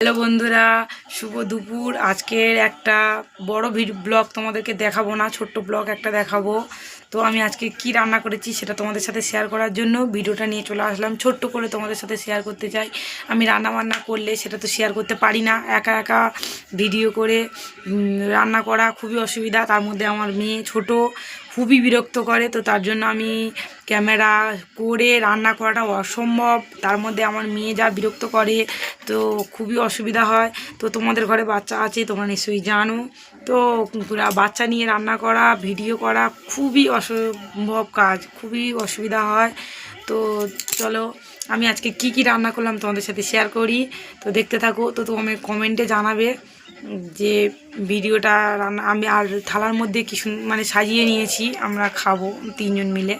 Hello বন্ধুরা, শুভ দুপুর। আজকের একটা বড় ব্লগ তোমাদেরকে দেখাবো না, ছোট্ট ব্লগ একটা দেখাবো। তো আমি আজকে কি রান্না করেছি সেটা তোমাদের সাথে শেয়ার করার জন্য ভিডিওটা নিয়ে চলে আসলাম। ছোট্ট করে তোমাদের সাথে শেয়ার করতে চাই। আমি রান্না বান্না করলে সেটা তো শেয়ার করতে পারি না। একা একা ভিডিও করে রান্না করা খুবই অসুবিধা। তার মধ্যে আমার মেয়ে ছোট খুবই বিরক্ত করে, তো তার জন্য আমি ক্যামেরা করে রান্না করাটা অসম্ভব। তার মধ্যে আমার মেয়ে যা বিরক্ত করে, তো খুবই অসুবিধা হয়। তো তোমাদের ঘরে বাচ্চা আছে, তোমরা নিশ্চয়ই জানো। তো বাচ্চা নিয়ে রান্না করা, ভিডিও করা খুবই অসম্ভব কাজ, খুবই অসুবিধা হয়। তো চলো, আমি আজকে কি কি রান্না করলাম তোমাদের সাথে শেয়ার করি। তো দেখতে থাকো, তো তুমি কমেন্টে জানাবে। যে ভিডিওটা রান্না, আমি আর থালার মধ্যে কি মানে সাজিয়ে নিয়েছি, আমরা খাব তিনজন মিলে।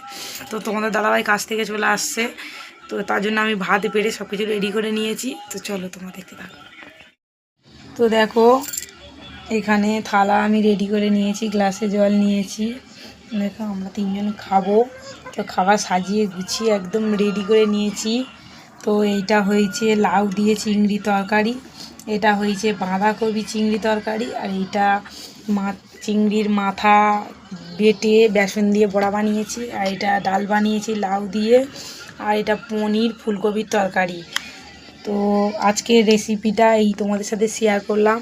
তো তোমাদের দাদাভাই কাছ থেকে চলে আসছে, তো তার জন্য আমি ভাত পেরে সব কিছু রেডি করে নিয়েছি। তো চলো তোমরা দেখতে থাকো। তো দেখো, এখানে থালা আমি রেডি করে নিয়েছি, গ্লাসে জল নিয়েছি। দেখো, আমরা তিনজন খাব। তো খাবার সাজিয়ে গুছিয়ে একদম রেডি করে নিয়েছি। তো এইটা হয়েছে লাউ দিয়ে চিংড়ি তরকারি। এটা হয়েছে বাঁধাকপি চিংড়ি তরকারি আর এটা মা, চিংড়ির মাথা বেটে বেসন দিয়ে বড়া বানিয়েছি আর এটা ডাল বানিয়েছি লাউ দিয়ে আর এটা পনির ফুলকপির তরকারি। তো আজকের রেসিপিটা এই তোমাদের সাথে শেয়ার করলাম।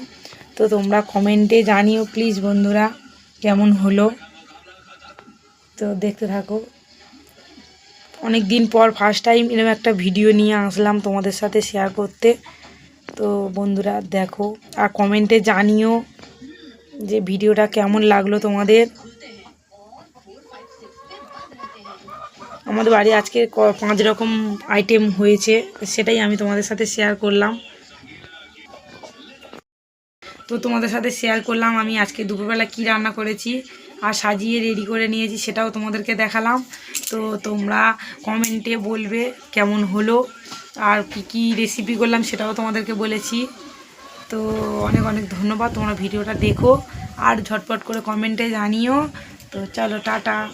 তো তোমরা কমেন্টে জানিও প্লিজ বন্ধুরা, কেমন হলো? তো দেখতে থাকো। অনেক দিন পর ফার্স্ট টাইম এরকম একটা ভিডিও নিয়ে আসলাম তোমাদের সাথে শেয়ার করতে। তো বন্ধুরা দেখো, আর কমেন্টে জানিও যে ভিডিওটা কেমন লাগল তোমাদের। আমাদের বাড়ি আজকে পাঁচ রকম আইটেম হয়েছে সেটাই আমি তোমাদের সাথে শেয়ার করলাম। তো তোমাদের সাথে শেয়ার করলাম আমি আজকে দুপুরবেলা কি রান্না করেছি, আর সাজিয়ে রেডি করে নিয়েছি সেটাও তোমাদেরকে দেখালাম। তো তোমরা কমেন্টে বলবে কেমন হলো। আর কি কি রেসিপি করলাম সেটাও তোমাদেরকে বলেছি। তো অনেক অনেক ধন্যবাদ, তোমরা ভিডিওটা দেখো। আর ঝটপট করে কমেন্টে জানিও। তো চলো, টাটা।